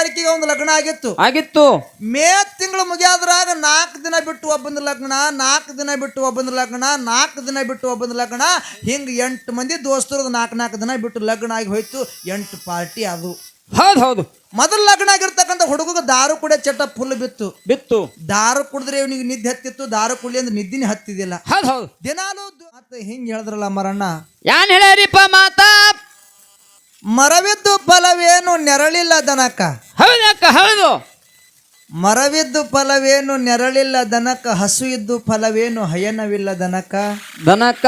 ತಾರೀಕಿಗೆ ಒಂದು ಲಗ್ನ ಆಗಿತ್ತು. ಆಗಿತ್ತು. ಮೇ ತಿಂಗಳು ಮುಗಿಯಾದ್ರಾಗ ನಾಲ್ಕು ದಿನ ಬಿಟ್ಟು ಒಬ್ಬನ ಲಗ್ನ ನಾಲ್ಕು ದಿನ ಬಿಟ್ಟು ಒಬ್ಬನ ಲಗ್ನ ನಾಲ್ಕು ದಿನ ಬಿಟ್ಟು ಒಬ್ಬನ ಲಗ್ನ. ಹಿಂಗೆ ಎಂಟು ಮಂದಿ ದೋಸ್ತರು ನಾಲ್ಕು ನಾಲ್ಕು ದಿನ ಬಿಟ್ಟು ಲಗ್ನ ಆಗಿ ಹೋಯ್ತು. ಎಂಟು ಪಾರ್ಟಿ ಅದು. ಹೌದು ಹೌದು. ಮೊದಲ ಲಗ್ನ ಆಗಿರ್ತಕ್ಕಂಥ ಹುಡುಗ ದಾರು ಕೂಡ ಚಟ ಫುಲ್ ಬಿತ್ತು. ಬಿತ್ತು. ದಾರು ಕುಡಿದ್ರೆ ಇವನಿಗೆ ನಿದ್ದೆ ಹತ್ತಿತ್ತು. ದಾರು ಕುಳ್ಳಿ ಅಂದ್ರೆ ನಿದ್ದಿನ ಹತ್ತಿದಿಲ್ಲ. ಹೌದು ಹೌದು. ದಿನಾಲು ಮತ್ತೆ ಹಿಂಗೆ ಹೇಳಿದ್ರಲ್ಲ ಮರಣ್ಣ ಯಾನ್ ಹೇಳ್ಯಾರಿಪ್ಪ ಮಾತಾ? ಮರವಿದ್ದು ಫಲವೇನು ನೆರಳಿಲ್ಲ ದನಕ ಹೌದು ಅಕ್ಕ ಹೌದು. ಮರವಿದ್ದು ಫಲವೇನು ನೆರಳಿಲ್ಲ ದನಕ ಹಸು ಇದ್ದು ಫಲವೇನು ಹಯನವಿಲ್ಲ ದನಕ? ದನಕ.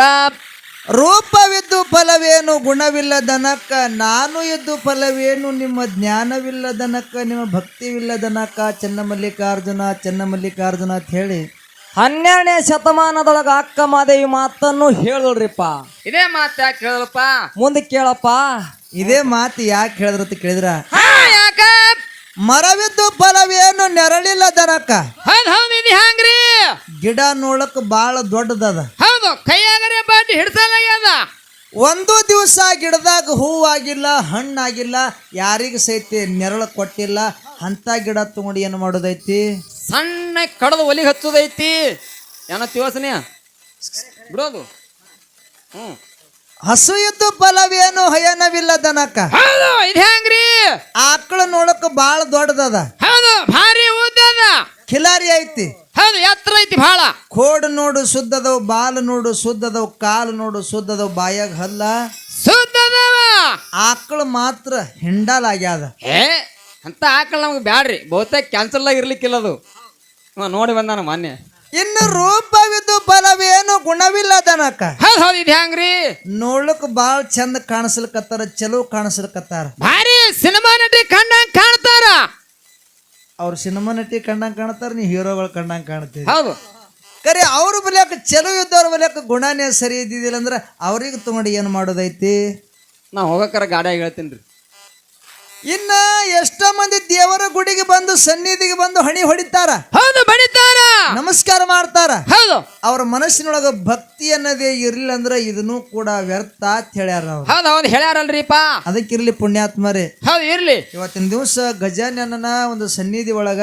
ರೂಪವಿದ್ದು ಫಲವೇನು ಗುಣವಿಲ್ಲ ದನಕ? ನಾನು ಇದ್ದು ಫಲವೇನು ನಿಮ್ಮ ಜ್ಞಾನವಿಲ್ಲ ದನಕ ನಿಮ್ಮ ಭಕ್ತಿವಿಲ್ಲ ದನಕ? ಚನ್ನಮಲ್ಲಿಕಾರ್ಜುನ ಚನ್ನಮಲ್ಲಿಕಾರ್ಜುನ ಅಂತ ಹೇಳಿ. ಹನ್ನೆರಡನೇ ಶತಮಾನದೊಳಗ ಅಕ್ಕ ಮಾದೇವಿ ಮಾತನ್ನು ಹೇಳಿದ್ರಿಪ್ಪ ಇದೇ ಮಾತು ಯಾಕೆ ಹೇಳಪ್ಪ ಮುಂದೆ ಕೇಳಪ್ಪ. ಇದೇ ಮಾತು ಯಾಕೆ ಹೇಳಿದ್ರ ಅಂತ ಕೇಳಿದ್ರ? ಮರವಿದ್ದು ಫಲವೇನು ನೆರಳಿಲ್ಲ ದನಕ ಹೌದು ಹೌದು ಇದು ಹ್ಯಾಂಗ್ರಿ? ಗಿಡ ನೋಡಕ್ ಬಾಳ ದೊಡ್ಡದದ. ಹೌದು ಕೈಯಾಗರೆ ಬಾಟಿ ಹಿಡ್ಸಲಾಗ್ಯದ. ಒಂದು ದಿವಸ ಗಿಡದಾಗ ಹೂವಾಗಿಲ್ಲ ಹಣ್ಣಾಗಿಲ್ಲ ಯಾರಿಗ ಸಹಿತ ನೆರಳು ಕೊಟ್ಟಿಲ್ಲ. ಅಂತ ಗಿಡ ತಗೊಂಡು ಏನು ಮಾಡೋದೈತಿ? ಸಣ್ಣ ಕಡದ ಒಲಿಗೆ ಹಚ್ಚೋದೈತಿ. ಏನೋ ಯೋಚನೆ? ಬಿಡೋದು. ಹ್ಮ್. ಹಸು ಇದ್ದು ಫಲವೇನು ಹಯನವಿಲ್ಲ ದನಕ ಹೌದು ಇದು ಹ್ಯಾಂಗ್ರಿ? ಆಕಳು ನೋಡಕ್ ಬಾಳ ದೊಡ್ಡದದ. ಹೌದು ಭಾರಿ ಉದ್ದದ. ಖಿಲಾರಿ ಐತಿ. ಹೌದು ಎತ್ತರ ಐತಿ ಬಹಳ ಕೋಡ್ ನೋಡು ಸುದ್ದದವ್ ಬಾಲ್ ನೋಡು ಸುದ್ದದವ್ ಕಾಲು ನೋಡು ಸುದ್ದದವ್ ಬಾಯಾಗ ಹಲ್ಲ. ಸುದ್ದದವ. ಆಕಳು ಮಾತ್ರ ಹಿಂಡಲಾಗ್ಯಾದ ಏ ಅಂತ ಆಕಳ ನಮ್ಗೆ ಬ್ಯಾಡ್ರಿ. ಬಹುತೇಕ ಕ್ಯಾನ್ಸಲ್ ಆಗಿರ್ಲಿಕ್ಕಿಲ್ಲ ಅದು. ನೋಡಿ ಬಂದಾನ ಮೊನ್ನೆ ಇನ್ನು ರೂಪವಿದ್ದು ಬಲವೇನು ಗುಣವಿಲ್ಲ ದನಕ ಹೌದು ಹೌದು ಇದು ಹೆಂಗ್ರಿ ನೋಡ್ಲಕ್ ಬಾಳ ಚಂದ ಕಾಣಿಸ್ಲಿಕತ್ತಾರ ಚಲೋ ಕಾಣಿಸ್ಲಿಕತ್ತಾರ. ಭಾರಿ ಸಿನಿಮಾ ನಟಿ ಕಂಡಂಗ್ ಕಾಣ್ತಾರ? ಅವ್ರ ಸಿನಿಮಾ ನಟಿ ಕಂಡಂಗ್ ಕಾಣ್ತಾರ ನೀ ಹೀರೋಗಳು ಕಂಡಂಗ್ ಕಾಣ್ತೀವಿ ಹೌದು. ಕರೆ ಅವ್ರ ಬಲಿಯಾಕ ಚಲೋ ಇದ್ದವ್ರ ಬಲಿಯಾಕ ಗುಣನೇ ಸರಿ ಇದ್ದಿದ್ದಿಲ್ಲ ಅಂದ್ರೆ ಅವ್ರಿಗೆ ತಗೊಂಡು ಏನು ಮಾಡೋದೈತಿ? ನಾ ಹೋಗಕ್ಕಾರ ಗಾಡಿಯಾಗ ಹೇಳ್ತೀನಿ ರೀ ಇನ್ನ ಎಷ್ಟೋ ಮಂದಿ ದೇವರ ಗುಡಿಗೆ ಬಂದು ಸನ್ನಿಧಿಗೆ ಬಂದು ಹಣಿ ಹೊಡಿತಾರ. ಹೌದು ಬಡಿತಾರ. ನಮಸ್ಕಾರ. ಮಾಡ್ತಾರ. ಹೌದು. ಅವ್ರ ಮನಸ್ಸಿನೊಳಗ ಭಕ್ತಿ ಅನ್ನೋದೇ ಇರ್ಲಿಲ್ಲ ಅಂದ್ರೆ ಇದನ್ನು ಕೂಡ ವ್ಯರ್ಥ ಅಂತ ಹೇಳ್ಯಾರ ಅವ್ರು. ಹೌದು ಅವ್ನು ಹೇಳ್ಯಾರಲ್ರಿಪ್ಪ. ಅದಕ್ಕಿರ್ಲಿ ಪುಣ್ಯಾತ್ಮರೇ ಹೌದು ಇರ್ಲಿ. ಇವತ್ತಿನ ದಿವಸ ಗಜಾನನ ಒಂದು ಸನ್ನಿಧಿ ಒಳಗ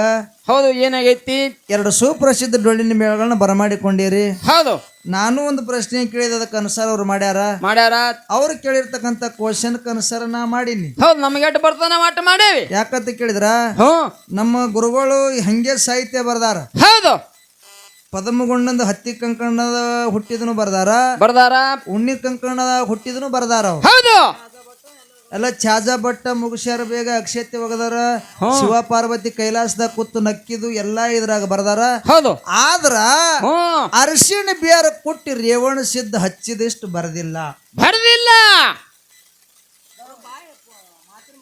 ಹೌದು ಏನಾಗೈತಿ? ಎರಡು ಸುಪ್ರಸಿದ್ಧ ಡೊಳ್ಳಿನ ಮೇಳಗಳನ್ನ ಬರಮಾಡಿಕೊಂಡಿರಿ. ಹೌದು. ನಾನು ಒಂದು ಪ್ರಶ್ನೆ ಕೇಳಿದ ಅದಕ್ಕೆ ಅನುಸಾರ ಅವ್ರು ಮಾಡ್ಯಾರ. ಮಾಡ್ಯಾರ? ಅವ್ರು ಕೇಳಿರ್ತಕ್ಕಂತ ಕ್ವಶನ್ ಅನುಸಾರ ನಾ ಮಾಡೀನಿ. ಹೌದು ನಮಗೆ ಎಟ್ಟು ಬರ್ತಾನ ಮಾಟ ಮಾಡೇವಿ. ಯಾಕಂತ ಕೇಳಿದ್ರ? ಹ್ಞೂ. ನಮ್ಮ ಗುರುಗಳು ಹಂಗೆ ಸಾಹಿತ್ಯ ಬರ್ದಾರ. ಹೌದು ಪದಮಗೊಂಡಂದು ಹತ್ತಿ ಕಂಕಣದ ಹುಟ್ಟಿದನು ಬರ್ದಾರ. ಬರ್ದಾರ? ಉಣ್ಣಿ ಕಂಕಣದ ಹುಟ್ಟಿದನು ಬರ್ದಾರ. ಹೌದು. ಎಲ್ಲ ಛಾಜ ಭಟ್ಟ ಮುಗಿಸ್ಯಾರ ಬೇಗ ಅಕ್ಷತೆ ಒಗದಾರ. ಶಿವ ಪಾರ್ವತಿ ಕೈಲಾಸದಾಗ ಕುತ್ತು ನಕ್ಕಿದು ಎಲ್ಲಾ ಇದ್ರಾಗ ಬರ್ದಾರ. ಹೌದು. ಆದ್ರ ಅರ್ಶಿಣ ಅರಿಶಿಣ ಬೇರ ಕುಟ್ಟಿ ರೇವಣ ಸಿದ್ಧ ಹಚ್ಚಿದಿಷ್ಟು ಬರದಿಲ್ಲ. ಬರ್ದಿಲ್ಲ.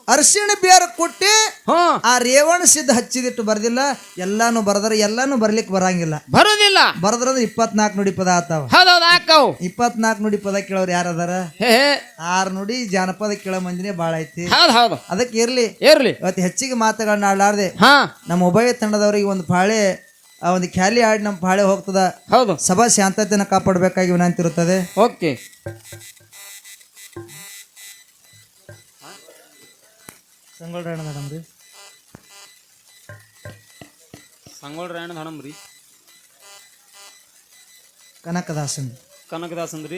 ಅರಿಶಿಣ ಬೇರ ಕುಟ್ಟಿ ಆ ರೇವಣ ಸಿದ್ಧ ಹಚ್ಚಿದಿಟ್ಟು ಬರ್ದಿಲ್ಲ. ಎಲ್ಲಾನು ಬರದ್ರ ಎಲ್ಲಾನು ಬರ್ಲಿಕ್ಕೆ ಬರಂಗಿಲ್ಲ. ಬರೋದಿಲ್ಲ. ಬರದ್ರ ಇಪ್ಪತ್ನಾಲ್ಕು ನುಡಿ ಪದ ಆತಾವ. ಇಪ್ಪತ್ನಾಲ್ಕು ನುಡಿ ಪದ ಕೇಳೋರು ಯಾರದಾರ ಆರ್ ಹೇ. ಆರು ನುಡಿ ಜಾನಪದ ಕೇಳೋ ಮಂದಿನೇ ಬಾಳ ಐತಿ. ಅದಕ್ಕೆ ಇರ್ಲಿ. ಇರ್ಲಿ. ಇವತ್ತು ಹೆಚ್ಚಿಗೆ ಮಾತುಗಳನ್ನ ಆಡಲಾರ್ದೆ. ನಮ್ಮ ಉಭಯ ತಂಡದವ್ರಿಗೆ ಒಂದು ಪಾಳೆ ಆ ಒಂದು ಖ್ಯಾಲಿ ಆಡಿ ನಮ್ಮ ಪಾಳೆ ಹೋಗ್ತದ. ಹೌದು. ಸಭಾ ಶಾಂತತೆಯನ್ನು ಕಾಪಾಡಬೇಕಾಗಿ ವಿನಂತಿ ಇರುತ್ತದೆ. ಓಕೆ. ಮೇಡಮ್ ರೀ. ಸಂಗೋಳ ರಾಯಣ ಹಣಮ್ರಿ ಕನಕದಾಸನ್. ಕನಕದಾಸ್ ಅಂದ್ರಿ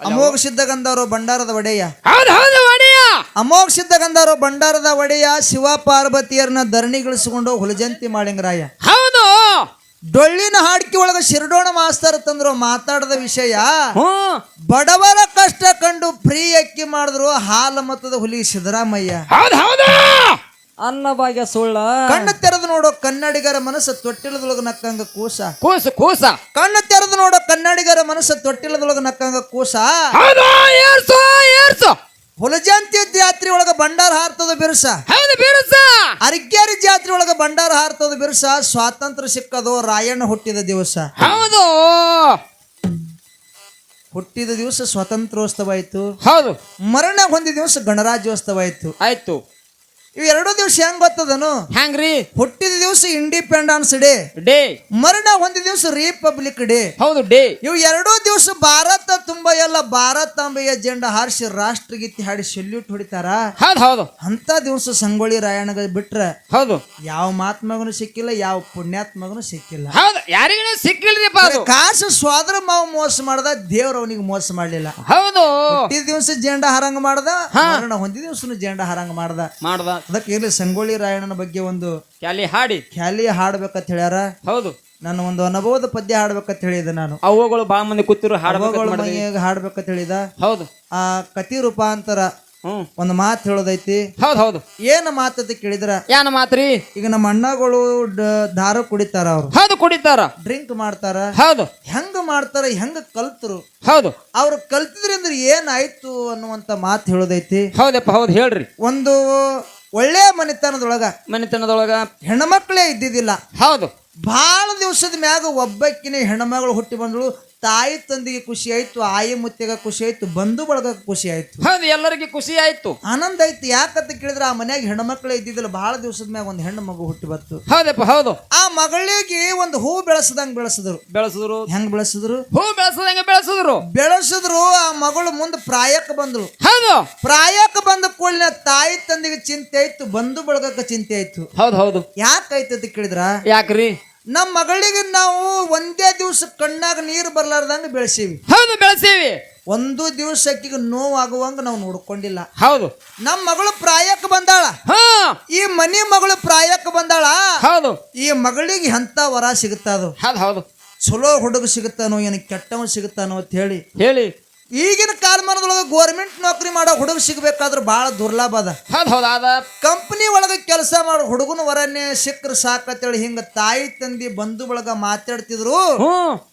ಅಮೋಘ ಸಿದ್ಧಗಂಧವರು ಭಂಡಾರದ ಒಡೆಯ. ಹೌದು ಹೌದು ಒಡೆಯ! ಅಮೋಘ ಸಿದ್ಧಗಂಧವರು ಭಂಡಾರದ ಒಡೆಯ ಶಿವ ಪಾರ್ವತಿಯರನ್ನ ಧರಣಿಗಿಳಿಸಿಕೊಂಡು ಹುಲಜಂತಿ ಮಾಡಿಂಗರಾಯ. ಹೌದು ಡೊಳ್ಳಿನ ಹಾಡಿಕೆ ಒಳಗ ಶಿರಡೋಣ ಮಾಸ್ತರ್ ತಂದ್ರು ಮಾತಾಡದ ವಿಷಯ. ಬಡವರ ಕಷ್ಟ ಕಂಡು ಫ್ರೀ ಅಕ್ಕಿ ಮಾಡಿದ್ರು ಹಾಲ ಮತದ ಹುಲಿ ಸಿದ್ದರಾಮಯ್ಯ. ಹೌದು ಹೌದು. ಅನ್ನ ಭಾಗ್ಯ ಸುಳ್ಳ. ಕಣ್ಣು ತೆರೆದು ನೋಡೋ ಕನ್ನಡಿಗರ ಮನಸ್ಸು ತೊಟ್ಟಿಲದೊಳಗ ನಕ್ಕಂಗ ಕೂಸ. ಕೂಸ ಕೂಸ. ಕಣ್ಣು ತೆರೆದು ನೋಡೋ ಕನ್ನಡಿಗರ ಮನಸ್ಸು ತೊಟ್ಟಿಲದೊಳಗ ನಕ್ಕಂಗ ಕೂಸ. ಹೌದು ಏರ್ಸು ಏರ್ಸು. ಹುಲಜಂತಿ ಜಾತ್ರೆ ಒಳಗ ಭಂಡಾರ ಹಾರ್ತದ ಬಿರುಸ? ಹೌದು ಬಿರುಸ. ಅರಿಗ್ಯಾರಿ ಜಾತ್ರೆ ಒಳಗ ಭಂಡಾರ ಹಾರ್ತದ ಬಿರುಸ? ಸ್ವಾತಂತ್ರ್ಯ ಸಿಕ್ಕದು ರಾಯಣ್ಣ ಹುಟ್ಟಿದ ದಿವಸ. ಹೌದು. ಹುಟ್ಟಿದ ದಿವಸ ಸ್ವಾತಂತ್ರ್ಯೋತ್ಸವ ಆಯ್ತು. ಹೌದು. ಮರಣ ಹೊಂದಿದ ದಿವಸ ಗಣರಾಜ್ಯೋತ್ಸವ ಆಯ್ತು. ಆಯ್ತು. ಇವ್ ಎರಡು ದಿವಸ ಹೆಂಗ್ ಗೊತ್ತದನು? ಹ್ಯಾಂಗ್ರಿ ಹುಟ್ಟಿದ ದಿವಸ ಇಂಡಿಪೆಂಡೆನ್ಸ್ ಡೇ ಡೇ. ಮರಣ ಹೊಂದಿದ ದಿವಸ ರಿಪಬ್ಲಿಕ್ ಡೇ ಹೌದು ಡೇ. ಇವು ಎರಡೂ ದಿವಸ ಭಾರತ ತುಂಬಾ ಎಲ್ಲ ಭಾರತಾಂಬೆಯ ಜೆಂಡ ಹಾರಿಸಿ ರಾಷ್ಟ್ರಗೀತೆ ಹಾಡಿ ಸೆಲ್ಯೂಟ್ ಹೊಡಿತಾರ. ಹೌದು ಹೌದು. ಅಂತ ದಿವಸ ಸಂಗೊಳ್ಳಿ ರಾಯಣ್ಣಗ ಬಿಟ್ರ ಹೌದು. ಯಾವ ಮಾತ್ಮಗನು ಸಿಕ್ಕಿಲ್ಲ ಯಾವ ಪುಣ್ಯಾತ್ಮಗನು ಸಿಕ್ಕಿಲ್ಲ. ಹೌದು ಯಾರಿಗೂ ಸಿಕ್ಕಿಲ್ರಿಪ್ಪ ಅದು. ಕಾಸು ಸ್ವಾದ್ರ ಮಾವು ಮೋಸ ಮಾಡ್ದ ದೇವ್ರ ಅವನಿಗೆ ಮೋಸ ಮಾಡ್ಲಿಲ್ಲ. ಹೌದು. ಹುಟ್ಟಿದ ದಿವಸ ಜೆಂಡ ಹರಂಗ ಮಾಡ್ದ ಮರಣ ಹೊಂದಿದ ದಿವಸ ಜೆಂಡ ಹರಂಗ ಮಾಡ್ದ. ಮಾಡ್ದ. ಅದಕ್ಕೆ ಇಲ್ಲಿ ಸಂಗೊಳ್ಳಿ ರಾಯಣ್ಣನ ಬಗ್ಗೆ ಒಂದು ಕ್ಯಾಲಿ ಹಾಡಿ. ಖ್ಯಾಲಿ ಹಾಡ್ಬೇಕಂತ ಹೇಳ್ಯಾರ. ಹೌದು. ನಾನು ಒಂದು ಅನುಭವದ ಪದ್ಯ ಹಾಡ್ಬೇಕಂತ ಹೇಳಿದೆ ನಾನು. ಅವುಗಳು ಬಾ ಮಂದಿ ಕೂತಿರು ಹಾಡ್ಬೇಕು ಮೈಯಾಗ ಹಾಡ್ಬೇಕಂತ ಹೇಳಿದ. ಹೌದು. ಆ ಕತಿ ರೂಪಾಂತರ ಹ್ಮ್. ಒಂದು ಮಾತು ಹೇಳೋದೈತಿ. ಹೌದು ಹೌದು. ಏನ ಮಾತಂತ ಕೇಳಿದ್ರ? ಯಾನ ಮಾತ್ರಿ? ಈಗ ನಮ್ಮ ಅಣ್ಣಗಳು ಡ- ದಾರು ಕುಡಿತಾರ ಅವ್ರು. ಹೌದು ಕುಡಿತಾರ. ಡ್ರಿಂಕ್ ಮಾಡ್ತಾರ. ಹೌದು. ಹೆಂಗ ಮಾಡ್ತಾರ ಹೆಂಗ ಕಲ್ತರು? ಹೌದು. ಅವ್ರು ಕಲ್ತಿದ್ರಿಂದ ಏನಾಯ್ತು ಅನ್ನುವಂತ ಮಾತು ಹೇಳೋದೈತಿ. ಹೌದಪ್ಪ ಹೌದು ಹೇಳ್ರಿ. ಒಂದು ಒಳ್ಳೆ ಮನೆತನದೊಳಗ ಮನೆತನದೊಳಗ ಹೆಣ್ಮಕ್ಳೇ ಇದ್ದಿದ್ದಿಲ್ಲ. ಹೌದು. ಬಹಳ ದಿವಸದ ಮ್ಯಾಗ ಒಬ್ಬಕ್ಕಿನ ಹೆಣ್ಮಗಳು ಹುಟ್ಟಿ ಬಂದಳು. ತಾಯಿ ತಂದೆಗೆ ಖುಷಿ ಆಯ್ತು ಆಯಿ ಮುತ್ತೆಗ ಖುಷಿ ಆಯ್ತು ಬಂಧು ಬಳಗಕ್ಕೆ ಖುಷಿ ಆಯ್ತು. ಹೌದು ಎಲ್ಲರಿಗೆ ಖುಷಿ ಆಯ್ತು. ಆನಂದ ಆಯ್ತು. ಯಾಕಂತ ಕೇಳಿದ್ರೆ ಆ ಮನ್ಯಾಗ ಹೆಣ್ಮಕ್ಳು ಇದ್ದಿದ್ದಲ್ಲ. ಬಹಳ ದಿವಸದ ಮ್ಯಾಗ ಒಂದು ಹೆಣ್ಣು ಮಗು ಹುಟ್ಟಿ ಬತ್ತು ಹೌದಪ್ಪ ಹೌದು. ಆ ಮಗಳಿಗೆ ಒಂದು ಹೂ ಬೆಳೆಸದಂಗ ಬೆಳೆಸಿದ್ರು. ಬೆಳೆಸಿದ್ರು. ಹೆಂಗ್ ಬೆಳೆಸಿದ್ರು? ಹೂ ಬೆಳೆಸದಂಗ ಬೆಳೆಸಿದ್ರು? ಬೆಳೆಸಿದ್ರು ಆ ಮಗಳು ಮುಂದೆ ಪ್ರಾಯಕ್ಕೆ ಬಂದಳು. ಹೌದು. ಪ್ರಾಯಕ್ಕೆ ಬಂದ ಕೂಡಲೇ ತಾಯಿ ತಂದೆಗೆ ಚಿಂತೆ ಆಯ್ತು ಬಂಧು ಬಳಗಕ್ಕೆ ಚಿಂತೆ ಆಯ್ತು. ಹೌದು ಹೌದು. ಯಾಕಾಯ್ತು ಅಂತ ಕೇಳಿದ್ರ? ಯಾಕ್ರಿ? ನಮ್ಮ ಮಗಳಿಗೆ ನಾವು ಒಂದೇ ದಿವಸ ಕಣ್ಣಾಗ ನೀರು ಬರ್ಲಾರ್ದಂಗ ಬೆಳೆಸೀವಿ. ಹೌದು ಬೆಳೆಸೀವಿ. ಒಂದು ದಿವಸ ಅಕ್ಕಿಗೆ ನೋವಾಗುವಂಗ ನಾವು ನೋಡ್ಕೊಂಡಿಲ್ಲ. ಹೌದು. ನಮ್ಮ ಮಗಳು ಪ್ರಾಯಕ್ಕೆ ಬಂದಾಳ. ಈ ಮನಿ ಮಗಳು ಪ್ರಾಯಕ್ಕೆ ಬಂದಾಳ. ಹೌದು. ಈ ಮಗಳಿಗೆ ಎಂತ ವರ ಸಿಗುತ್ತದು. ಹೌದು ಹೌದು. ಚಲೋ ಹುಡುಗ ಸಿಗುತ್ತಾನೋ ಏನು ಕೆಟ್ಟವ ಸಿಗುತ್ತಾನೋ ಅಂತ ಹೇಳಿ. ಹೇಳಿ. ಈಗಿನ ಕಾಲಮಾನದೊಳಗೆ ಗೋರ್ಮೆಂಟ್ ನೌಕರಿ ಮಾಡೋ ಹುಡುಗ ಸಿಗ್ಬೇಕಾದ್ರೆ ಭಾಳ ದುರ್ಲಭ ಅದ. ಹೌದು ಹೌದು ಅದ ಕಂಪ್ನಿ ಒಳಗೆ ಕೆಲಸ ಮಾಡೋ ಹುಡುಗನ ವರನೇ ಸಿಕ್ಕ್ರ ಸಾಕತ್ತೇಳಿ ಹಿಂಗ ತಾಯಿ ತಂದಿ ಬಂಧು ಬಳಗ ಮಾತಾಡ್ತಿದ್ರು.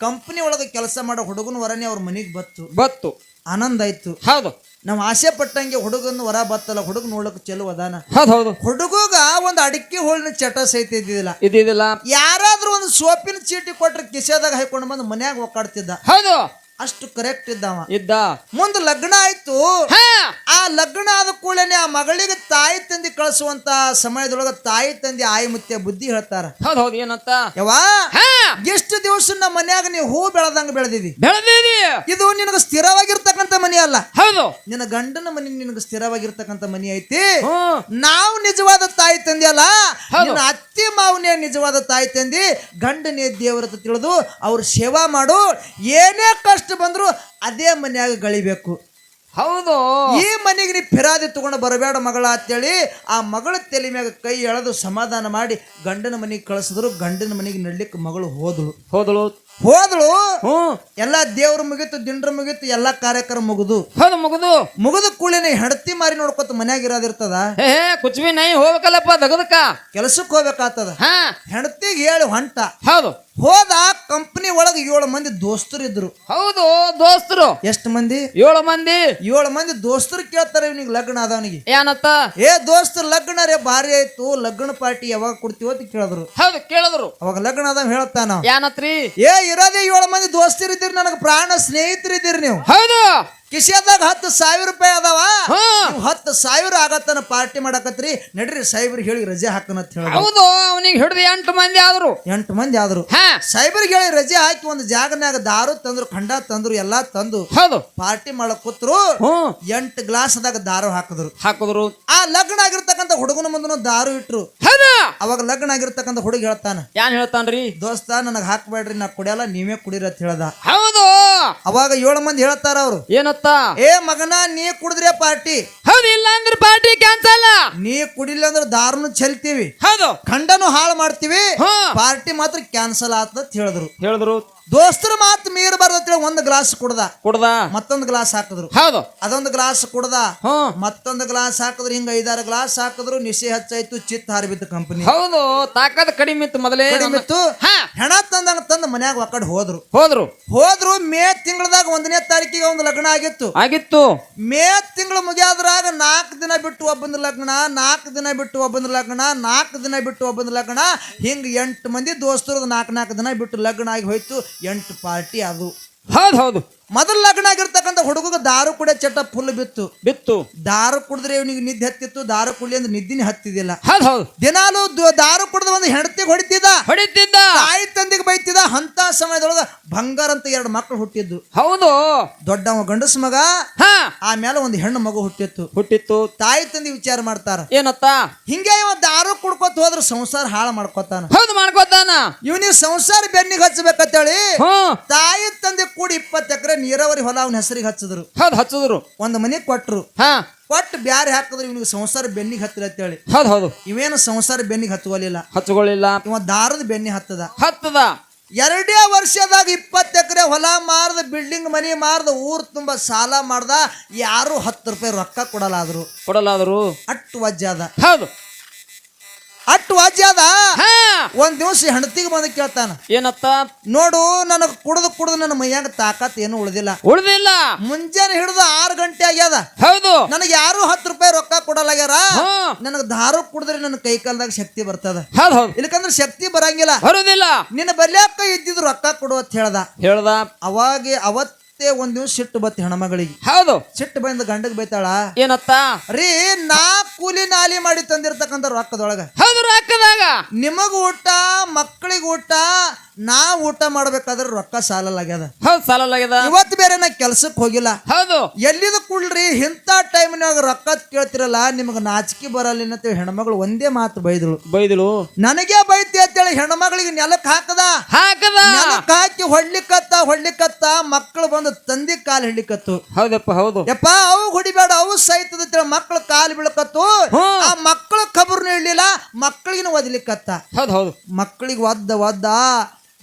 ಕಂಪನಿ ಒಳಗೆ ಕೆಲಸ ಮಾಡೋ ಹುಡುಗನ ವರನೇ ಅವ್ರ ಮನೆಗೆ ಬತ್ತು. ಬತ್ತು. ಆನಂದ ಆಯ್ತು. ಹೌದು. ನಾವು ಆಸೆ ಪಟ್ಟಂಗೆ ಹುಡುಗನ ವರ ಬತ್ತಲ್ಲ ಹುಡುಗ ನೋಡಕ್ ಚಲೋ ಅದಾನ. ಹೌದು ಹುಡುಗಗ ಒಂದು ಅಡಿಕೆ ಹೋಳಿನ ಚಟ ಸಹಿತ ಇದ್ದಿದ್ದಿಲ್ಲ. ಯಾರಾದ್ರೂ ಒಂದು ಸೋಪಿನ ಚೀಟಿ ಕೊಟ್ರೆ ಕಿಸೆದಾಗ ಹಾಕೊಂಡು ಬಂದು ಮನ್ಯಾಗ ಒಕ್ಕಾಡ್ತಿದ್ದ. ಹೌದು. ಅಷ್ಟು ಕರೆಕ್ಟ್ ಇದ್ದಾವ. ಇದ್ದ. ಮುಂದೆ ಲಗ್ನ ಆಯ್ತು. ಆ ಲಗ್ನ ಆದ ಕೂಡಲೇ ಆ ಮಗಳಿಗೆ ತಾಯಿ ತಂದೆ ಕಳಿಸುವಂತ ಸಮಯದೊಳಗ ತಾಯಿ ತಂದೆ ಆಯಿ ಮುತ್ತೆ ಬುದ್ಧಿ ಹೇಳ್ತಾರ. ಹೌದು ಹೌದು ಏನಂತ? ಯವಾ ಎಷ್ಟು ದಿವಸ ನಮ್ಮ ಮನ್ಯಾಗ ನೀವು ಹೂ ಬೆಳೆದಂಗ ಬೆಳೆದಿದಿ? ಬೆಳೆದಿದಿ. ಇದು ನಿನಗ ಸ್ಥಿರವಾಗಿರ್ತಕ್ಕಂಥ ಮನಿ ಅಲ್ಲ. ಹೌದು. ನಿನ್ನ ಗಂಡನ ಮನಿ ನಿನಗ ಸ್ಥಿರವಾಗಿರ್ತಕ್ಕಂಥ ಮನಿ ಐತಿ. ನಾವು ನಿಜವಾದ ತಾಯಿ ತಂದೆ ಅಲ್ಲ. ನಿನ್ನ ಅತ್ತಿ ಮಾವನೇ ನಿಜವಾದ ತಾಯಿ ತಂದಿ. ಗಂಡನೇ ದೇವರ ತಿಳಿದು ಅವ್ರ ಸೇವಾ ಮಾಡು. ಏನೇ ಕಷ್ಟ ಬಂದ್ರು ಅದೇ ಮನ್ಯಾಗ ಗಳಿಬೇಕು. ಹೌದು. ಈ ಮನೆಗೆ ನೀ ಫಿರಾದಿ ತಗೊಂಡು ಬರಬೇಡ ಮಗಳ ಅಂತೇಳಿ ಆ ಮಗಳ ತಲೆ ಮ್ಯಾಗ ಕೈ ಎಳೆದು ಸಮಾಧಾನ ಮಾಡಿ ಗಂಡನ ಮನೆಗೆ ಕಳಿಸಿದ್ರು ಗಂಡನ ಮನೆಗೆ ನಡ್ಲಿಕ್ಕೆ ಮಗಳು ಹೋದಳು. ಹೋದಳು. ಹೋದಳು ಹ್ಞೂ. ಎಲ್ಲ ದೇವ್ರ ಮುಗಿತು ದಿಂಡ್ರ ಮುಗಿತು ಎಲ್ಲಾ ಕಾರ್ಯಕ್ರಮ ಮುಗಿದು. ಹೌದು ಮುಗಿದು. ಮುಗಿದ ಕೂಳಿನ ಹೆಂಡತಿ ಮಾರಿ ನೋಡ್ಕೊತ ಮನ್ಯಾಗ ಇರೋದಿರ್ತದ? ಹೇ ಹೇ ಕುಚ್ ಬಿ ನೈ ಹೋಗ್ಬೇಕಲ್ಲಪ್ಪ ದಗದಕ್ಕ. ಕೆಲಸಕ್ಕೆ ಹೋಗ್ಬೇಕಾಗ್ತದ? ಹಾ. ಹೆಂಡತಿಗೆ ಹೇಳಿ ಹೊಂಟ. ಹೌದು. ಹೋದ ಕಂಪನಿ ಒಳಗೆ ಏಳು ಮಂದಿ ದೋಸ್ತರು ಇದ್ರು. ಹೌದು ದೋಸ್ತರು. ಎಷ್ಟು ಮಂದಿ? ಏಳು ಮಂದಿ. ಏಳು ಮಂದಿ ದೋಸ್ತರು ಕೇಳ್ತಾರೆ ಇವ್ನಿಗೆ ಲಗ್ನ ಆದವನಿಗೆ ಏನತ್ತ? ಏ ದೋಸ್ತ ಲಗ್ನ ರೇ ಭಾರಿ ಆಯ್ತು. ಲಗ್ನ ಪಾರ್ಟಿ ಯಾವಾಗ ಕೊಡ್ತೀವಿ ಅಂತ ಕೇಳಿದ್ರು. ಹೌದು ಕೇಳಿದ್ರು. ಅವಾಗ ಲಗ್ನ ಆದವ್ ಹೇಳ್ತಾನ. ಏನತ್ರಿ? ಏ ಇರೋದೇ ಏಳು ಮಂದಿ ದೋಸ್ತರಿದ್ದೀರಿ ನನಗೆ ಪ್ರಾಣ ಸ್ನೇಹಿತರಿದ್ದೀರಿ ನೀವು. ಹೌದು. ಕಿಶೆದಾಗ ಹತ್ತು ಸಾವಿರ ರೂಪಾಯಿ ಅದಾವ. ನೀವು ಹತ್ತು ಸಾವಿರ ಆಗತ್ತನ ಪಾರ್ಟಿ ಮಾಡಕತ್ರಿ ನಡ್ರಿ ಸೈಬರ್ ಹೇಳಿ ರಜೆ ಹಾಕನಂತ ಹೇಳಿ ಹೌದು ಅವನಿಗೆ ಹಿಡಿದು ಎಂಟು ಮಂದಿ ಆದ್ರು. ಎಂಟು ಮಂದಿ ಆದ್ರು. ಹಾ. ಸಾಹೇಬ್ರಿಗೆ ಹೇಳಿ ರಜೆ ಹಾಕಿ ಒಂದು ಜಾಗನಾಗ ದಾರು ತಂದ್ರು ಖಂಡ ತಂದ್ರು ಎಲ್ಲಾ ತಂದು ಹೌದು. ಪಾರ್ಟಿ ಮಾಡಕ್ ಕೂತ್ರು ಎಂಟು ಗ್ಲಾಸ್ ಗ್ಲಾಸ್ದಾಗ ದಾರು ಹಾಕಿದ್ರು. ಹಾಕಿದ್ರು. ಆ ಲಗ್ನ ಆಗಿರ್ತಕ್ಕಂಥ ಹುಡುಗನ ಮುಂದನು ದಾರು ಇಟ್ರು. ಹೌದು. ಅವಾಗ ಲಗ್ನ ಆಗಿರ್ತಕ್ಕಂಥ ಹುಡುಗ ಹೇಳ್ತಾನ ಯಾನ್ ಹೇಳ್ತಾನ್ರಿ? ದೋಸ್ತ ನನಗೆ ಹಾಕ್ಬೇಡ್ರಿ ನಾ ಕುಡಿಯಲ್ಲ ನೀವೇ ಕುಡೀರಿ ಅಂತ ಹೇಳ್ದ. ಹೌದು! ಅವಾಗ ಏಳು ಮಂದಿ ಹೇಳ್ತಾರ ಅವ್ರು ಏನತ್ತ? ಏ ಮಗನ ನೀ ಕುಡಿದ್ರೆ ಪಾರ್ಟಿ. ಹೌದು ಇಲ್ಲ ಅಂದ್ರೆ ಪಾರ್ಟಿ ಕ್ಯಾನ್ಸಲ್ ನೀ ಕುಡಿಲ್ಲ ಅಂದ್ರೆ ದಾರುನು ಚೆಲ್ತೀವಿ ಹೌದು. ಖಂಡನು ಹಾಳು ಮಾಡ್ತೀವಿ ಹಾ ಪಾರ್ಟಿ ಮಾತ್ರ ಕ್ಯಾನ್ಸಲ್ ಆತ ಹೇಳಿದ್ರು. ಹೇಳಿದ್ರು. ದೋಸ್ತರ ಮಾತು ಮೀರ್ ಬರ್ತೇಳಿ ಒಂದು ಗ್ಲಾಸ್ ಕುಡ್ದ. ಕುಡ್ದ? ಮತ್ತೊಂದು ಗ್ಲಾಸ್ ಹಾಕಿದ್ರು. ಹೌದು. ಅದೊಂದು ಗ್ಲಾಸ್ ಕುಡ್ದ. ಹ್ಮ್ ಮತ್ತೊಂದು ಗ್ಲಾಸ್ ಹಾಕಿದ್ರು ಹಿಂಗ ಐದಾರು ಗ್ಲಾಸ್ ಹಾಕಿದ್ರು ನಿಶೆ ಹಚ್ಚಾಯ್ತು ಚಿತ್ತ ಹಾರಿಬಿತ್ತು ಕಂಪನಿ ಹೌದು ತಾಕತ್ ಕಡಿಮೆ ಇತ್ತು ಮೊದಲೇ. ಕಡಿಮೆ ಇತ್ತು. ಹಾ. ಹೆಣ ತಂದಂಗ ತಂದ ಮನ್ಯಾಗ ಒಕ್ಕಡೆ ಹೋದ್ರು. ಹೋದ್ರು. ಹೋದ್ರು ಮೇ ತಿಂಗಳದಾಗ ಒಂದನೇ ತಾರೀಕಿಗೆ ಒಂದು ಲಗ್ನ ಆಗಿತ್ತು. ಆಗಿತ್ತು. ಮೇ ತಿಂಗಳು ಮುಗಿಯಾದ್ರಾಗ ನಾಲ್ಕು ದಿನ ಬಿಟ್ಟು ಒಬ್ಬಂದ್ ಲಗ್ನ ನಾಲ್ಕು ದಿನ ಬಿಟ್ಟು ಒಬ್ಬಂದ್ ಲಗ್ನ ನಾಲ್ಕು ದಿನ ಬಿಟ್ಟು ಒಬ್ಬಂದ್ ಲಗ್ನ. ಹಿಂಗೆ ಎಂಟು ಮಂದಿ ದೋಸ್ತರದ ನಾಲ್ಕು ನಾಲ್ಕು ದಿನ ಬಿಟ್ಟು ಲಗ್ನ ಆಗಿ ಹೋಯ್ತು. ಎಂಟು ಪಾರ್ಟಿ ಅದು. ಹೌದು ಹೌದು. ಮೊದಲ ಲಗ್ನ ಆಗಿರ್ತಕ್ಕಂಥ ಹುಡುಗಗ ದಾರು ಕೂಡ ಚಟ ಫುಲ್ ಬಿತ್ತು. ಬಿತ್ತು. ದಾರು ಕುಡಿದ್ರೆ ಇವನಿಗೆ ನಿದ್ದೆ ಹತ್ತಿತ್ತು ದಾರು ಕುಡ್ಲಿ ಅಂದ್ರೆ ನಿದ್ದಿನ ಹತ್ತಿದಿಲ್ಲ. ಹೌದ್ ಹೌದು. ದಿನಾಲು ದ- ದಾರು ಕುಡಿದ ಒಂದು ಹೆಂಡತಿಗೆ ಹೊಡಿತಿದ್ದ. ಹೊಡಿತಿದ್ದ. ತಾಯಿ ತಂದೆಗೆ ಬೈತಿದ್ದ. ಅಂತ ಸಮಯದೊಳಗ ಬಂಗಾರ ಅಂತ ಎರಡು ಮಕ್ಕಳು ಹುಟ್ಟಿದ್ದು. ಹೌದು. ದೊಡ್ಡವ ಗಂಡಸ ಮಗ ಹಾ. ಆಮೇಲೆ ಒಂದು ಹೆಣ್ಣು ಮಗು ಹುಟ್ಟಿತ್ತು. ಹುಟ್ಟಿತ್ತು. ತಾಯಿ ತಂದೆ ವಿಚಾರ ಮಾಡ್ತಾರ. ಏನತ್ತ? ಹಿಂಗೆ ಇವ ದಾರು ಕುಡ್ಕೋತ ಹೋದ್ರ ಸಂಸಾರ ಹಾಳು ಮಾಡ್ಕೋತಾನ. ಹೌದು ಮಾಡ್ಕೋತಾನ. ಇವನಿಗೆ ಸಂಸಾರ ಬೆನ್ನಿಗೆ ಹಚ್ಚಬೇಕಂತೇಳಿ ಹ್ಮ್. ತಾಯಿ ತಂದೆ ಕೂಡಿ ಇಪ್ಪತ್ತು ಎಕರೆ ನೀರಾವರಿ ಹೊಲ ಅವ್ನ ಹೆಸರಿಗೆ ಹಚ್ಚಿದ್ರು. ಹೌದು ಹಚ್ಚಿದ್ರು. ಒಂದು ಮನೆ ಕೊಟ್ಟರು ಹಾ. ಕೊಟ್ಟು ಬ್ಯಾರೆ ಹಾಕಿದ್ರೆ ಇವನಿಗೆ ಸಂಸಾರ ಬೆನ್ನಿಗೆ ಹತ್ತಿರ ಅಂತೇಳಿ. ಹೌದು ಹೌದು. ಇವೇನು ಸಂಸಾರ ಬೆನ್ನಿಗೆ ಹತ್ತುವಲಿಲ್ಲ ಹಚ್ಚಿಕೊಳ್ಳಿಲ್ಲ ಇವ ದಾರದ ಬೆನ್ನಿ ಹತ್ತದ. ಹತ್ತದ. ಎರಡೇ ವರ್ಷದಾಗ ಇಪ್ಪತ್ತು ಎಕರೆ ಹೊಲ ಮಾರ್ದ ಬಿಲ್ಡಿಂಗ್ ಮನಿ ಮಾರ್ದ ಊರ್ ತುಂಬ ಸಾಲ ಮಾಡ್ದ ಯಾರು ಹತ್ತು ರೂಪಾಯಿ ರೊಕ್ಕ ಕೊಡಲಾದ್ರು. ಕೊಡಲಾದ್ರು. ಅಟ್ಟು ವಜ್ಜಾದ ಹೌದು. ಅಟ್ಟು ವಜ್ಜೆ ಅದ. ಒಂದ್ ದಿವಸ ಹೆಂಡತಿಗೆ ಬಂದು ಕೇಳ್ತಾನ ಏನತ್ತ? ನೋಡು ನನಗೆ ಕುಡ್ದು ಕುಡ್ದು ನನ್ನ ಮೈಯಾಗ ತಾಕತ್ ಏನು ಉಳ್ದಿಲ್ಲ. ಉಳ್ದಿಲ್ಲ. ಮುಂಜಾನೆ ಹಿಡಿದು ಆರು ಗಂಟೆ ಆಗ್ಯದ. ಹೌದು. ನನಗೆ ಯಾರು ಹತ್ತು ರೂಪಾಯಿ ರೊಕ್ಕ ಕೊಡಲಾಗ್ಯಾರ ನನಗೆ ದಾರು ಕುಡಿದ್ರೆ ನನ್ನ ಕೈ ಕಾಲದಾಗ ಶಕ್ತಿ ಬರ್ತದ. ಇಲ್ಲಕಂದ್ರೆ ಶಕ್ತಿ ಬರಂಗಿಲ್ಲ. ಬರುದಿಲ್ಲ. ನಿನ್ನ ಬಲಿಯಾಕ ಇದ್ದಿದ್ದು ರೊಕ್ಕ ಕೊಡು ಅಂತ ಹೇಳ್ದ. ಹೇಳ್ದ. ಅವಾಗ ಅವತ್ತೇ ಒಂದ್ ದಿವ್ಸ ಸಿಟ್ಟು ಬತ್ತಿ ಹೆಣ್ಮಗಳಿಗೆ. ಹೌದು. ಸಿಟ್ಟು ಬಂದ ಗಂಡಗ್ ಬೈತಾಳ? ಏನತ್ತ? ರೀ ನಾ ಕೂಲಿ ನಾಲಿ ಮಾಡಿ ತಂದಿರ್ತಕ್ಕಂಥ ರೊಕ್ಕದೊಳಗ. ಹೌದು ರೊಕ್ಕದಾಗ. ನಿಮಗ ಊಟ ಮಕ್ಕಳಿಗೆ ಊಟ ನಾ ಊಟ ಮಾಡ್ಬೇಕಾದ್ರೆ ರೊಕ್ಕ ಸಾಲಲಾಗ್ಯದ ಹೌದು ಸಾಲಲಾಗ್ಯದ ಇವತ್ತು ಬೇರೆ ನಾ ಕೆಲ್ಸಕ್ಕೆ ಹೋಗಿಲ್ಲ. ಹೌದು. ಎಲ್ಲಿದ ಕುಳ್ರಿ ಇಂಥ ಟೈಮ್ನಾಗ ರೊಕ್ಕ ಕೇಳ್ತಿರಲ್ಲ ನಿಮಗೆ ನಾಚಿಕೆ ಬರಲ್ಲ ಅಂತ ಹೆಣ್ಮಗಳು ಒಂದೇ ಮಾತು ಬೈದಳು. ಬೈದಳು. ನನಗೆ ಬೈತಿ ಅಂತೇಳಿ ಹೆಣ್ಮಗಳಿಗೆ ನೆಲಕ್ಕೆ ಹಾಕದ? ಹಾಕದ. ನೆಲಕ್ಕೆ ಹಾಕಿ ಹೊಡ್ಲಿಕ್ಕತ್ತ ಹೊಡ್ಲಿಕ್ಕತ್ತ ಮಕ್ಕಳು ಬಂದು ತಂದಿ ಕಾಲು ಹಿಡ್ಲಿಕತ್ತು. ಹೌದಪ್ಪ ಹೌದು. ಯಪ್ಪ ಅವು ಹೊಡಿಬೇಡ ಅವು ಸಹಿತದ ಮಕ್ಳು ಮಕ್ಕಳು ಕಾಲು ಬೀಳಕತ್ತು. ಆ ಮಕ್ಕಳ ಖಬರ್ನು ಇಡ್ಲಿಲ್ಲ ಮಕ್ಕಳಿಗಿನ ಒದ್ಲಿಕ್ಕತ್ತ ಹೌದು ಹೌದು. ಮಕ್ಕಳಿಗೆ ಒದ್ದ ಒದ್ದ.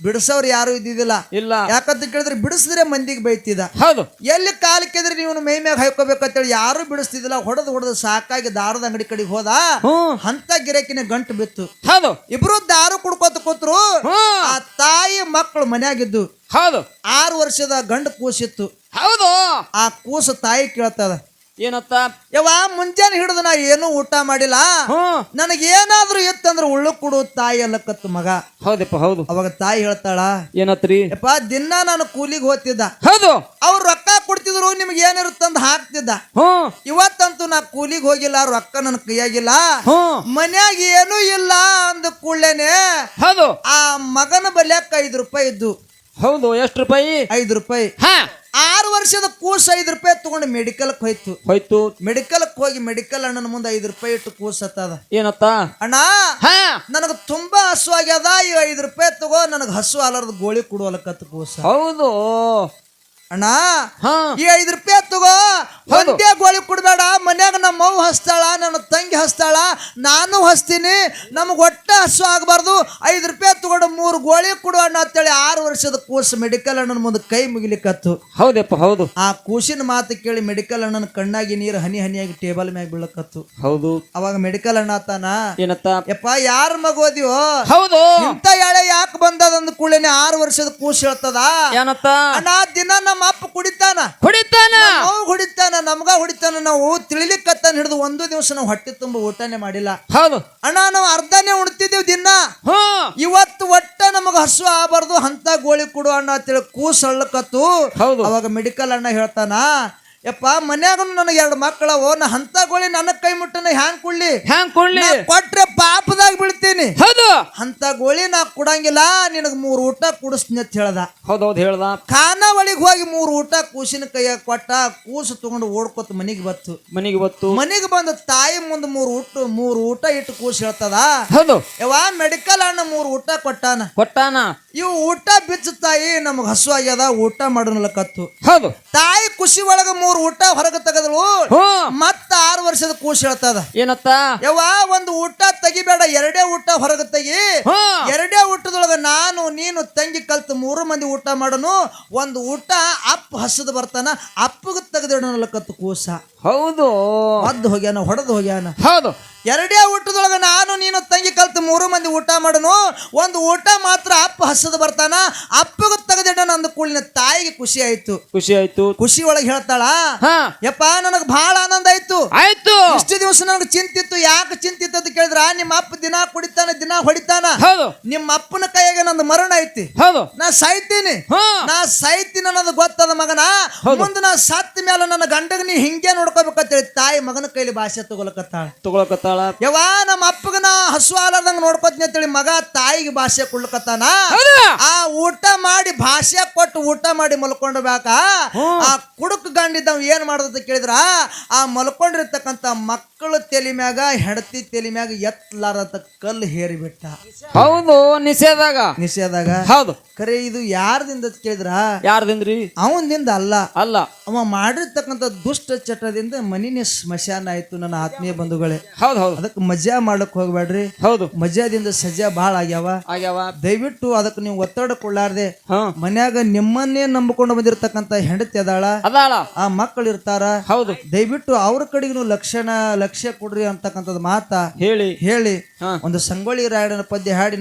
ಬಿಡಿಸೋರು ಯಾರು ಇದ್ದಿದ್ದಿಲ್ಲ. ಇಲ್ಲ. ಯಾಕಂತ ಕೇಳಿದ್ರೆ ಬಿಡಿಸಿದ್ರೆ ಮಂದಿಗೆ ಬೈತಿದ ಹೌದು. ಎಲ್ಲಿ ಕಾಲು ಕೆದ್ರೆ ನೀವು ಮೈ ಮ್ಯಾಗ ಹಾಕೋಬೇಕಂತೇಳಿ ಯಾರು ಬಿಡಿಸ್ತಿದ್ದಿಲ್ಲ. ಹೊಡೆದು ಹೊಡೆದು ಸಾಕಾಗಿ ದಾರದ ಅಂಗಡಿ ಕಡೆಗೆ ಹೋದ. ಅಂತ ಗಿರಾಕಿನ ಗಂಟು ಬಿತ್ತು. ಹೌದು. ಇಬ್ರು ದಾರು ಕುಡ್ಕೋತ ಕೂತ್ರು. ಆ ತಾಯಿ ಮಕ್ಕಳು ಮನ್ಯಾಗಿದ್ದು. ಹೌದು. ಆರು ವರ್ಷದ ಗಂಡು ಕೂಸಿತ್ತು. ಹೌದು. ಆ ಕೂಸು ತಾಯಿ ಕೇಳ್ತದ. ಏನತ್ತ? ಯವ್ವ ಮುಂಜಾನೆ ಹಿಡಿದು ನಾ ಏನು ಊಟ ಮಾಡಿಲ್ಲ. ನನಗೆ ನನಗೇನಾದ್ರೂ ಇತ್ತಂದ್ರೆ ಉಳ್ಳು ಕೊಡು ತಾಯಿ ಅಲ್ಲಕತ್ತು ಮಗ. ಹೌದಪ್ಪ ಹೌದು. ಅವಾಗ ತಾಯಿ ಹೇಳ್ತಾಳ ಏನತ್ರಿ? ಯಪ್ಪ ದಿನ ನಾನು ಕೂಲಿಗೆ ಹೋಗ್ತಿದ್ದ. ಹೌದು. ಅವ್ರು ರೊಕ್ಕ ಕೊಡ್ತಿದ್ರು ನಿಮ್ಗೆ ಏನಿರುತ್ತಂತ ಹಾಕ್ತಿದ್ದ. ಹ್ಮ್ ಇವತ್ತಂತೂ ನಾ ಕೂಲಿಗೆ ಹೋಗಿಲ್ಲ ರೊಕ್ಕ ನನ್ನ ಕೈಯಾಗಿಲ್ಲ. ಮನ್ಯಾಗ ಏನೂ ಇಲ್ಲ ಅಂದ ಕೂಡ್ಲೇನೆ ಹೌದು. ಆ ಮಗನ ಬಲ್ಯಾಕ ಐದು ರೂಪಾಯಿ ಇದ್ದು. ಹೌದು ಎಷ್ಟು ರೂಪಾಯಿ? ಐದು ರೂಪಾಯಿ. ಹಾ. ಆರು ವರ್ಷದ ಕೂಸು ಐದು ರೂಪಾಯಿ ತಗೊಂಡು ಮೆಡಿಕಲ್ಗೆ ಹೋಯ್ತು. ಹೋಯ್ತು. ಮೆಡಿಕಲ್ಗೆ ಹೋಗಿ ಮೆಡಿಕಲ್ ಅಣ್ಣನ ಮುಂದೆ ಐದು ರೂಪಾಯಿ ಇಟ್ಟು ಕೂಸು ಹತ್ತದ. ಏನತ್ತ? ಅಣ್ಣ ಹಾ. ನನಗೆ ತುಂಬಾ ಹಸು ಆಗ್ಯದ ಈ ಐದು ರೂಪಾಯಿ ತಗೋ ನನಗೆ ಹಸು ಅಲಾರ್ದ ಗೋಳಿ ಕೊಡುವಲಕತ್ತು ಕೂಸ. ಹೌದು. ಅಣ್ಣ ಹಾ. ಈ ಐದು ರೂಪಾಯಿ ತಗೋ ಒಂದೇ ಗೋಳಿ ಕುಡ್ದಾಡ ಮನ್ಯಾಗ ನಮ್ಮ ಅವ್ವ ಹಸ್ತಾಳ ನನ್ನ ತಂಗಿ ಹಸ್ತಾಳ ನಾನು ಹಸ್ತೀನಿ ನಮಗೆ ಒಟ್ಟೆ ಹಸು ಆಗಬಾರ್ದು ಐದು ರೂಪಾಯಿ ತಗೊಂಡು ಮೂರು ಗೋಳಿ ಕೊಡು ಅಣ್ಣ ಅಂತೇಳಿ ಆರು ವರ್ಷದ ಕೂಸು ಮೆಡಿಕಲ್ ಅಣ್ಣನ ಮುಂದೆ ಕೈ ಮುಗಿಲಿಕತ್ತು. ಹೌದಪ್ಪ ಹೌದು. ಆ ಕೂಸಿನ ಮಾತು ಕೇಳಿ ಮೆಡಿಕಲ್ ಅಣ್ಣನ ಕಣ್ಣಾಗಿ ನೀರು ಹನಿ ಹನಿಯಾಗಿ ಟೇಬಲ್ ಮ್ಯಾಗ ಬೀಳಕತ್ತು. ಹೌದು. ಅವಾಗ ಮೆಡಿಕಲ್ ಅಣ್ಣ ತಾನ ಏನತ್ತ? ಯಪ್ಪ ಯಾರ ಮಗೋದಿವೋ ಹೌದು. ಇಂತ ಎಳೆ ಯಾಕೆ ಬಂದದ ಅಂದ ಕೂಡಲೇ ಆರು ವರ್ಷದ ಕೂಸು ಹೇಳ್ತದ? ಏನತ್ತ? ಅಣ್ಣ ದಿನ ನಮ್ಮ ಅಪ್ಪ ಕುಡಿತಾನ. ಕುಡಿತಾನ? ನಾವು ಹೊಡಿತಾನ ನಮ್ಗ ಹೊಡಿತಾನ ನಾವು ತಿಳಿಲಿಕ್ಕತ್ತ ಹಿಡಿದು ಒಂದು ದಿವಸ ನಾವು ಹೊಟ್ಟೆ ತುಂಬ ಊಟನೆ ಮಾಡಿಲ್ಲ. ಹೌದು. ಅಣ್ಣ ನಾವು ಅರ್ಧನೇ ಉಣ್ತಿದ್ದೇವೆ ದಿನ. ಇವತ್ತು ಒಟ್ಟ ನಮಗ ಹಸು ಆಗಬಾರ್ದು ಅಂತ ಗೋಳಿ ಕೊಡು ಅಣ್ಣ ತಿಳಿ ಕೂಸ್ ಅಳ್ಳಕತ್ತು ಹೌದು. ಅವಾಗ ಮೆಡಿಕಲ್ ಅಣ್ಣ ಹೇಳ್ತಾನ ಯಪ್ಪ ಮನ್ಯಾಗ ನನಗೆ ಎರಡು ಮಕ್ಕಳವ ನಾ ಹಂತ ಗೋಳಿ ನನ್ನ ಕೈ ಮುಟ್ಟನ ಹ್ಯಾಂಗ್ ಕೊಡ್ಲಿ? ಹ್ಯಾಂಗ್ ಕೊಡ್ಲಿ? ಕೊಟ್ರೆ ಪಾಪದಾಗ ಬಿಡ್ತೀನಿ ಹೌದು. ಹಂತ ಗೋಳಿ ನಾ ಕೊಡಂಗಿಲ್ಲ ನಿನಗೆ ಮೂರು ಊಟ ಕುಡಿಸ್ತೀನಿ ಅಂತ ಹೇಳ್ದ. ಹೌದೌದು ಹೌದು ಹೇಳ್ದ. ಖಾನಾವಳಿಗೆ ಹೋಗಿ ಮೂರು ಊಟ ಕೂಸಿನ ಕೈಯಾಗ ಕೊಟ್ಟ ಕೂಸು ತಗೊಂಡು ಓಡ್ಕೊತ ಮನೆಗೆ ಬತ್ತು. ಮನೆಗೆ ಬತ್ತು. ಮನೆಗೆ ಬಂದು ತಾಯಿ ಮುಂದೆ ಮೂರು ಊಟ ಮೂರು ಊಟ ಇಟ್ಟು ಕೂಸು ಹೇಳ್ತದ. ಹೌದು. ಯಾವ ಮೆಡಿಕಲ್ ಅಣ್ಣ ಮೂರು ಊಟ ಕೊಟ್ಟಾನ. ಕೊಟ್ಟಾನ. ಇವು ಊಟ ಬಿಚ್ಚ ತಾಯಿ ನಮಗ್ ಹಸು ಆಗ್ಯದ ಊಟ ಮಾಡೋನಲಕತ್ತು ಹೌದು. ತಾಯಿ ಖುಷಿ ಒಳಗ ಮೂರು ಊಟ ಹೊರಗೆ ತೆಗೆದಳು. ಮತ್ತ ಆರು ವರ್ಷದ ಕೂಸ ಹೇಳ್ತದ. ಏನತ್ತ? ಯವ್ವ ಒಂದು ಊಟ ತೆಗಿಬೇಡ ಎರಡೇ ಊಟ ಹೊರಗೆ ತೆಗಿ. ಎರಡೇ ಊಟದೊಳಗ ನಾನು ನೀನು ತಂಗಿ ಕಲ್ತು ಮೂರು ಮಂದಿ ಊಟ ಮಾಡೋನು. ಒಂದು ಊಟ ಅಪ್ಪ ಹಸದ ಬರ್ತಾನ ಅಪ್ಪಗ ತೆಗೆದಿಡನಲಕತ್ತು ಕೂಸ. ಹೌದು. ಮದ್ದು ಹೋಗ್ಯಾನ ಹೊಡೆದು ಹೋಗ್ಯಾನ. ಹೌದು. ಎರಡೇ ಊಟದೊಳಗ ನಾನು ನೀನು ತಂಗಿ ಕಲ್ತು ಮೂರು ಮಂದಿ ಊಟ ಮಾಡನು. ಒಂದು ಊಟ ಮಾತ್ರ ಅಪ್ಪ ಹಸದು ಬರ್ತಾನ. ಅಪ್ಪಗ ತೆಗೆದಿಡ ನಂದು ಕೂಳಿನ ತಾಯಿಗೆ ಖುಷಿ ಆಯ್ತು. ಖುಷಿ ಆಯ್ತು. ಖುಷಿ ಒಳಗೆ ಹೇಳ್ತಾಳ ಹಾ. ಯಪ್ಪ ನನಗೆ ಬಹಳ ಆನಂದ ಆಯ್ತು. ಆಯ್ತು. ಇಷ್ಟು ದಿವಸ ನನಗೆ ಚಿಂತಿತ್ತು. ಯಾಕೆ ಚಿಂತಿತ್ತು ಅಂತ ಕೇಳಿದ್ರ ನಿಮ್ಮ ಅಪ್ಪ ದಿನ ಕುಡಿತಾನ ದಿನ ಹೊಡಿತಾನ. ನಿಮ್ಮ ಅಪ್ಪನ ಕೈಯಾಗ ನಂದು ಮರಣ ಐತಿ. ಹೌದು. ನಾ ಸಾಯ್ತೀನಿ. ನಾ ಸಾಯ್ತೀನಿ ಅನ್ನೋದು ಗೊತ್ತದ ಮಗನ. ಮುಂದೆ ನಾ ಸತ್ತ ಮೇಲೆ ನನ್ನ ಗಂಡಗ ನೀ ಹಿಂಗೆ ನೋಡ್ಕೋಬೇಕಂತೇಳಿ ತಾಯಿ ಮಗನ ಕೈಲಿ ಭಾಷೆ ತಗೊಳಕತ್ತಾಳ ತಗೊಳಕತ್ತಾಳ ಯವ್ವ ನಮ್ಮ ಅಪ್ಪಗನ ಹಸುವಾಲಾರ್ದಂಗ ನೋಡ್ಕೋತೀನಿ ಅಂತೇಳಿ ಮಗ ತಾಯಿಗೆ ಭಾಷೆ ಕೊಡ್ಲಕತ್ತಾನ? ಆ ಊಟ ಮಾಡಿ ಭಾಷೆ ಕೊಟ್ಟು ಊಟ ಮಾಡಿ ಮಲ್ಕೊಂಡ್ಬೇಕ? ಆ ಕುಡುಕ್ ಗಂಡಿದ್ದವ್ ಏನ್ ಮಾಡೋದಂತ ಕೇಳಿದ್ರ? ಆ ಮಲ್ಕೊಂಡಿರ್ತಕ್ಕಂಥ ಮಕ್ಕಳು ತೆಲಿ ಮ್ಯಾಗ ಹೆಂಡತಿ ತೆಲಿ ಮ್ಯಾಗ ಎತ್ತಲಾರದ ಕಲ್ಲು ಹೇರಿ ಬಿಟ್ಟ ಹೌದು ನಿಷೇಧಾಗ. ನಿಷೇಧಾಗ? ಹೌದು. ಕರೆ ಇದು ಯಾರ್ದಿಂದ ಕೇಳಿದ್ರ? ಯಾರ್ದಿಂದ್ರಿ? ಅವನಿಂದ ಅಲ್ಲ. ಅಲ್ಲ. ಅವ ಮಾಡಿರ್ತಕ್ಕಂಥ ದುಷ್ಟ ಚಟದಿಂದ ಮನಿನೇ ಸ್ಮಶಾನ ಆಯ್ತು ನನ್ನ ಆತ್ಮೀಯ ಬಂಧುಗಳೇ. ಹೌದು ಹೌದು. ಅದಕ್ಕೆ ಮಜಾ ಮಾಡಕ್ ಹೋಗ್ಬೇಡ್ರಿ. ಹೌದು. ಮಜಾದಿಂದ ಸಜಾ ಬಹಳ ಆಗ್ಯಾವ. ಆಗ್ಯಾವ. ದಯವಿಟ್ಟು ಅದಕ್ಕೆ ನೀವು ಒತ್ತಡ ಕೊಡ್ಲಾರ್ದೆ. ಮನ್ಯಾಗ ನಿಮ್ಮನ್ನೇ ನಂಬಿಕೊಂಡು ಬಂದಿರತಕ್ಕಂತ ಹೆಂಡತಿ ಅದಾಳ. ಅದಾಳ. ಆ ಮಕ್ಕಳು ಇರ್ತಾರ. ಹೌದು. ದಯವಿಟ್ಟು ಅವ್ರ ಕಡೆಗೂ ಲಕ್ಷಣ ಲಕ್ಷ್ಯ ಕೊಡ್ರಿ ಅಂತಕ್ಕಂಥದ್ದು ಮಾತಾ ಹೇಳಿ. ಹೇಳಿ. ಒಂದು ಸಂಗೊಳ್ಳಿ ರಾಯಣ್ಣನ ಪದ್ಯ ಹಾಡಿ